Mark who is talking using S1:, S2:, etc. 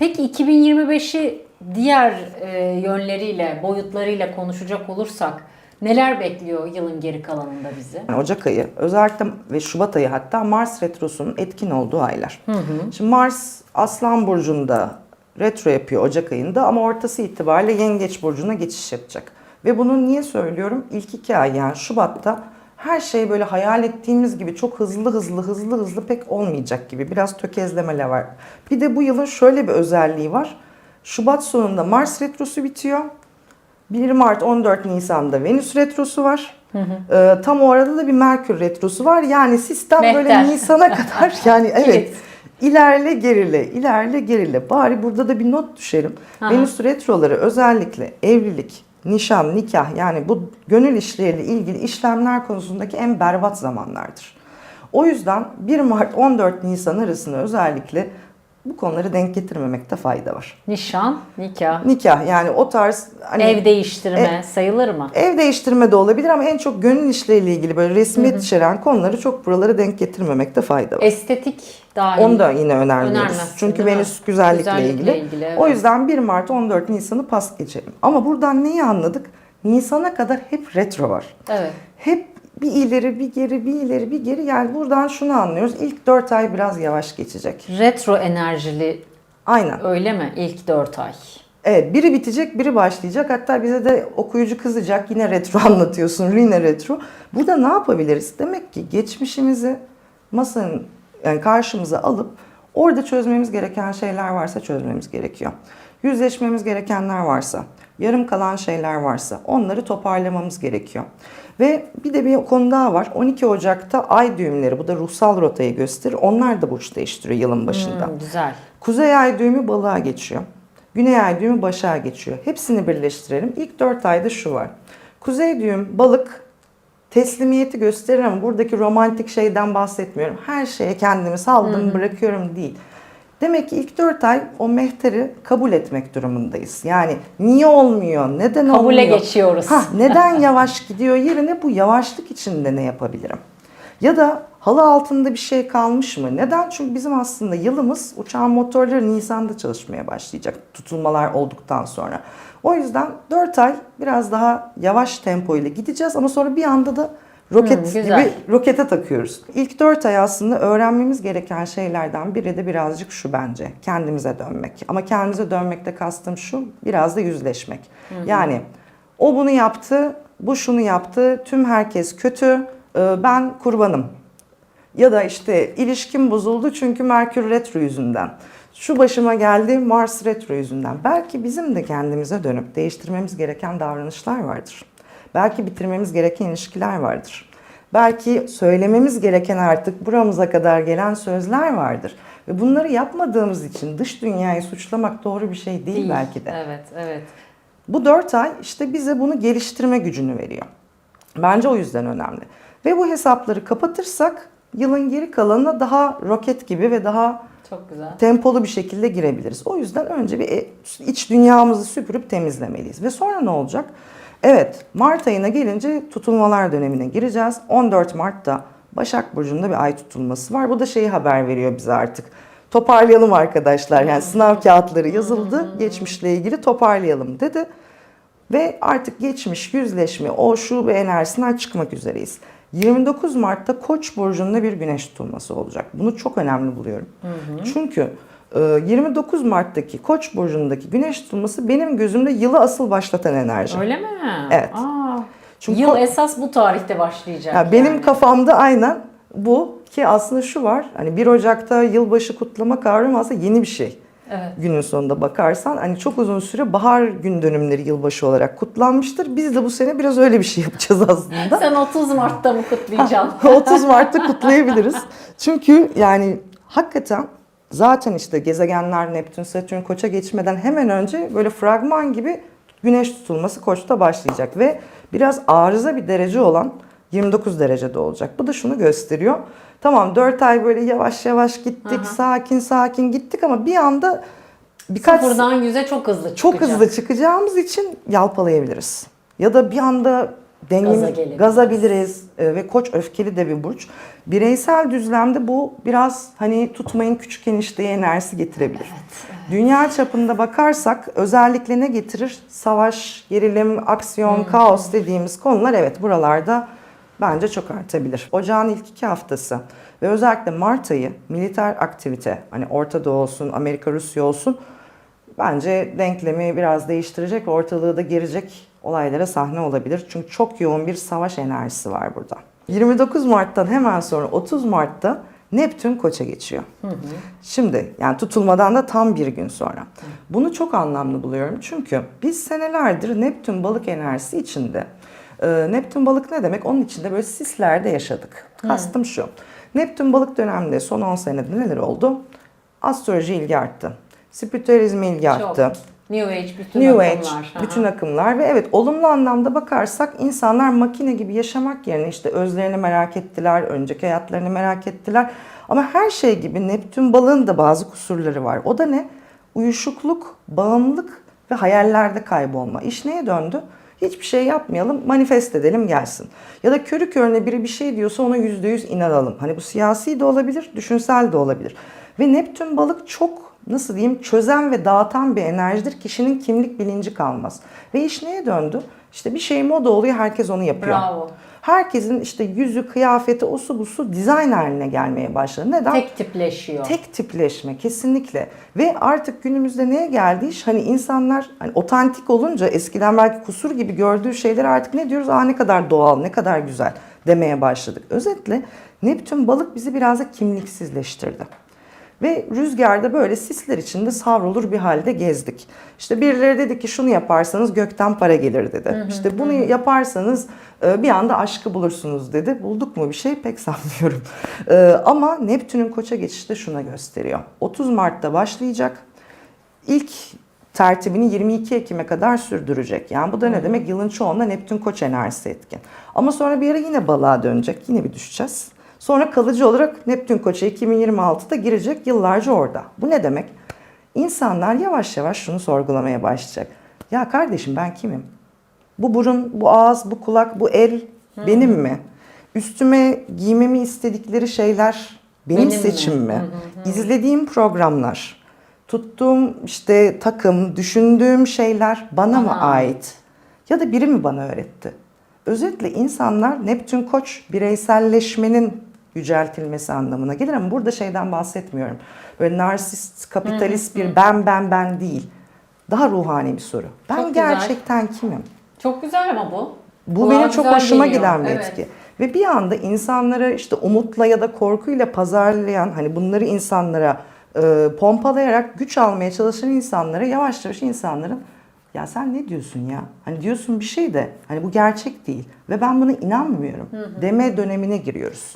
S1: Peki 2025'i diğer e, yönleriyle, boyutlarıyla konuşacak olursak neler bekliyor yılın geri kalanında bizi?
S2: Yani Ocak ayı özellikle ve Şubat ayı hatta Mars retrosunun etkin olduğu aylar. Şimdi Mars Aslan Burcu'nda retro yapıyor Ocak ayında ama ortası itibariyle Yengeç Burcu'na geçiş yapacak. Ve bunu niye söylüyorum? İlk iki ay yani Şubat'ta her şey böyle hayal ettiğimiz gibi çok hızlı hızlı hızlı hızlı pek olmayacak gibi. Biraz tökezlemeler var. Bir de bu yılın şöyle bir özelliği var. Şubat sonunda Mars retrosu bitiyor. 1 Mart 14 Nisan'da Venüs retrosu var. Ee, tam o arada da bir Merkür retrosu var. Yani sistem böyle
S1: Mehter.
S2: Nisan'a kadar yani evet. İlerle gerile, ilerle gerile. Bari burada da bir not düşelim.
S1: Aha.
S2: Venüs retroları özellikle evlilik, nişan, nikah yani bu gönül işleriyle ilgili işlemler konusundaki en berbat zamanlardır. O yüzden 1 Mart 14 Nisan arasında özellikle bu konuları denk getirmemekte fayda var.
S1: Nişan, nikah,
S2: Nikah yani o tarz hani
S1: ev değiştirme sayılır mı?
S2: Ev değiştirme de olabilir ama en çok gönül işleriyle ilgili böyle resmiyet içeren konuları çok buralara denk getirmemekte fayda var.
S1: Estetik dahil.
S2: Onu da yine önermiyoruz. Çünkü? Venüs güzellikle,
S1: Güzellikle
S2: ilgili.
S1: ilgili, evet.
S2: O yüzden 1 Mart 14 Nisan'ı pas geçelim. Ama buradan neyi anladık? Nisan'a kadar hep retro var.
S1: Evet.
S2: Hep bir ileri bir geri bir ileri bir geri yani buradan şunu anlıyoruz. İlk 4 ay biraz yavaş geçecek.
S1: Retro enerjili
S2: Aynen.
S1: öyle mi? İlk 4 ay.
S2: Evet biri bitecek biri başlayacak. Hatta bize de okuyucu kızacak yine retro anlatıyorsun yine retro. Burada ne yapabiliriz? Demek ki geçmişimizi masanın yani karşımıza alıp orada çözmemiz gereken şeyler varsa çözmemiz gerekiyor. Yüzleşmemiz gerekenler varsa, yarım kalan şeyler varsa onları toparlamamız gerekiyor. Ve bir de bir konu daha var. 12 Ocak'ta ay düğümleri bu da ruhsal rotayı gösterir. Onlar da burç değiştiriyor yılın başında.
S1: Hmm, güzel.
S2: Kuzey ay düğümü balığa geçiyor. Güney ay düğümü başağa geçiyor. Hepsini birleştirelim. İlk 4 ayda şu var. Kuzey düğüm balık teslimiyeti gösterir ama buradaki romantik şeyden bahsetmiyorum. Her şeye kendimi saldım bırakıyorum değil. Demek ki ilk 4 ay o mehteri kabul etmek durumundayız. Yani niye olmuyor, neden
S1: Kabule
S2: olmuyor?
S1: geçiyoruz.
S2: Hah, neden yavaş gidiyor yerine bu yavaşlık içinde ne yapabilirim? Ya da halı altında bir şey kalmış mı? Neden? Çünkü bizim aslında yılımız uçağın motorları Nisan'da çalışmaya başlayacak tutulmalar olduktan sonra. O yüzden 4 ay biraz daha yavaş tempo ile gideceğiz ama sonra bir anda da roket
S1: güzel.
S2: gibi rokete takıyoruz. İlk 4 ay aslında öğrenmemiz gereken şeylerden biri de birazcık şu bence. Kendimize dönmek. Ama kendimize dönmekte kastım şu biraz da yüzleşmek. Yani o bunu yaptı, bu şunu yaptı, tüm herkes kötü, e, ben kurbanım. Ya da işte ilişkim bozuldu çünkü Merkür Retro yüzünden. Şu başıma geldi Mars Retro yüzünden. Belki bizim de kendimize dönüp değiştirmemiz gereken davranışlar vardır. Belki bitirmemiz gereken ilişkiler vardır. Belki söylememiz gereken artık buramıza kadar gelen sözler vardır. Ve bunları yapmadığımız için dış dünyayı suçlamak doğru bir şey değil,
S1: Değil.
S2: belki de.
S1: Evet, evet.
S2: Bu 4 ay işte bize bunu geliştirme gücünü veriyor. Bence o yüzden önemli. Ve bu hesapları kapatırsak yılın geri kalanına daha roket gibi ve daha
S1: Çok güzel.
S2: tempolu bir şekilde girebiliriz. O yüzden önce bir e- iç dünyamızı süpürüp temizlemeliyiz. Ve sonra ne olacak? Evet, Mart ayına gelince tutulmalar dönemine gireceğiz. 14 Mart'ta Başak Burcu'nda bir ay tutulması var. Bu da şeyi haber veriyor bize artık. Toparlayalım arkadaşlar. Yani sınav kağıtları yazıldı. Geçmişle ilgili toparlayalım dedi. Ve artık geçmiş, yüzleşme, o şu ve enerjisinden çıkmak üzereyiz. 29 Mart'ta Koç burcunda bir güneş tutulması olacak. Bunu çok önemli buluyorum. Çünkü e, 29 Mart'taki Koç burcundaki güneş tutulması benim gözümde yılı asıl başlatan enerji.
S1: Öyle mi?
S2: Evet.
S1: Aa,
S2: Çünkü
S1: Yıl esas bu tarihte başlayacak.
S2: Ya benim
S1: yani.
S2: kafamda aynen bu ki aslında şu var. Hani 1 Ocak'ta yılbaşı kutlama kavramı aslında yeni bir şey.
S1: Evet.
S2: Günün sonunda bakarsan hani çok uzun süre bahar gün dönümleri yılbaşı olarak kutlanmıştır. Biz de bu sene biraz öyle bir şey yapacağız aslında.
S1: Sen 30 Mart'ta mı kutlayacaksın?
S2: 30 Mart'ta kutlayabiliriz. Çünkü yani hakikaten zaten işte gezegenler Neptün, Satürn koça geçmeden hemen önce böyle fragman gibi güneş tutulması koçta başlayacak ve biraz arıza bir derece olan 29 derecede olacak. Bu da şunu gösteriyor. Tamam 4 ay böyle yavaş yavaş gittik, sakin sakin gittik ama bir anda birkaç
S1: Sıfırdan yüze çok hızlı
S2: çok
S1: çıkacak.
S2: hızlı çıkacağımız için yalpalayabiliriz. Ya da bir anda
S1: Gaza
S2: dengemiz
S1: gelebiliriz.
S2: gazabiliriz e, ve koç öfkeli de bir burç. Bireysel düzlemde bu biraz hani tutmayın küçük enişteye enerjisi getirebilir. Dünya çapında bakarsak özellikle ne getirir? Savaş, gerilim, aksiyon, kaos dediğimiz konular evet buralarda bence çok artabilir. Ocağın ilk iki haftası ve özellikle Mart ayı militer aktivite hani Orta Doğu olsun, Amerika, Rusya olsun bence denklemi biraz değiştirecek ortalığı da gerecek olaylara sahne olabilir. Çünkü çok yoğun bir savaş enerjisi var burada. 29 Mart'tan hemen sonra 30 Mart'ta Neptün Koç'a geçiyor. Şimdi yani tutulmadan da tam bir gün sonra. Bunu çok anlamlı buluyorum çünkü biz senelerdir Neptün balık enerjisi içinde. Ee, Neptün balık ne demek? Onun içinde böyle sislerde yaşadık. Kastım şu. Neptün balık döneminde son 10 senede neler oldu? Astroloji ilgi arttı. Spiritüalizme ilgi
S1: Çok.
S2: arttı.
S1: New Age bütün
S2: New Age,
S1: akımlar. Aha.
S2: bütün akımlar ve evet olumlu anlamda bakarsak insanlar makine gibi yaşamak yerine işte özlerini merak ettiler, önceki hayatlarını merak ettiler. Ama her şey gibi Neptün balığın da bazı kusurları var. O da ne? Uyuşukluk, bağımlılık ve hayallerde kaybolma. İş neye döndü? Hiçbir şey yapmayalım, manifest edelim gelsin. Ya da körü körüne biri bir şey diyorsa ona yüzde yüz inanalım. Hani bu siyasi de olabilir, düşünsel de olabilir. Ve Neptün balık çok nasıl diyeyim çözen ve dağıtan bir enerjidir. Kişinin kimlik bilinci kalmaz. Ve iş neye döndü? İşte bir şey moda oluyor, herkes onu yapıyor.
S1: Bravo.
S2: Herkesin işte yüzü, kıyafeti, osu busu dizayn haline gelmeye başladı. Neden?
S1: Tek tipleşiyor.
S2: Tek tipleşme kesinlikle. Ve artık günümüzde neye geldi iş? Hani insanlar hani otantik olunca eskiden belki kusur gibi gördüğü şeyler artık ne diyoruz? Aa ne kadar doğal, ne kadar güzel demeye başladık. Özetle Neptün balık bizi biraz da kimliksizleştirdi. Ve rüzgarda böyle sisler içinde savrulur bir halde gezdik. İşte birileri dedi ki şunu yaparsanız gökten para gelir dedi. İşte bunu yaparsanız e, bir anda aşkı bulursunuz dedi. Bulduk mu bir şey pek sanmıyorum. E, Ama Neptün'ün koça geçişi de şuna gösteriyor. 30 Mart'ta başlayacak. İlk tertibini 22 Ekim'e kadar sürdürecek. Yani bu da ne demek? Yılın çoğunda Neptün koç enerjisi etkin. Ama sonra bir ara yine balığa dönecek. Yine bir düşeceğiz. Sonra kalıcı olarak Neptün koça 2026'da girecek yıllarca orada. Bu ne demek? İnsanlar yavaş yavaş şunu sorgulamaya başlayacak. Ya kardeşim ben kimim? Bu burun, bu ağız, bu kulak, bu el benim mi? Üstüme giymemi istedikleri şeyler benim,
S1: Benim mi?
S2: seçim mi? İzlediğim programlar, tuttuğum işte takım, düşündüğüm şeyler bana mı
S1: Bana
S2: ait? Ya da biri mi bana öğretti? Özetle insanlar Neptün Koç bireyselleşmenin yüceltilmesi anlamına gelir ama burada şeyden bahsetmiyorum. Böyle narsist, kapitalist bir ben ben ben değil. Daha ruhani bir soru. Ben
S1: Çok güzel.
S2: gerçekten kimim?
S1: Çok güzel ama bu.
S2: Bu
S1: Kulağa
S2: benim çok
S1: güzel
S2: hoşuma
S1: geliyor.
S2: giden bir
S1: Evet.
S2: etki. Ve bir anda insanları işte umutla ya da korkuyla pazarlayan hani bunları insanlara e, pompalayarak güç almaya çalışan insanlara yavaş yavaş insanların ya sen ne diyorsun ya? Hani diyorsun bir şey de hani bu gerçek değil ve ben buna inanmıyorum deme dönemine giriyoruz.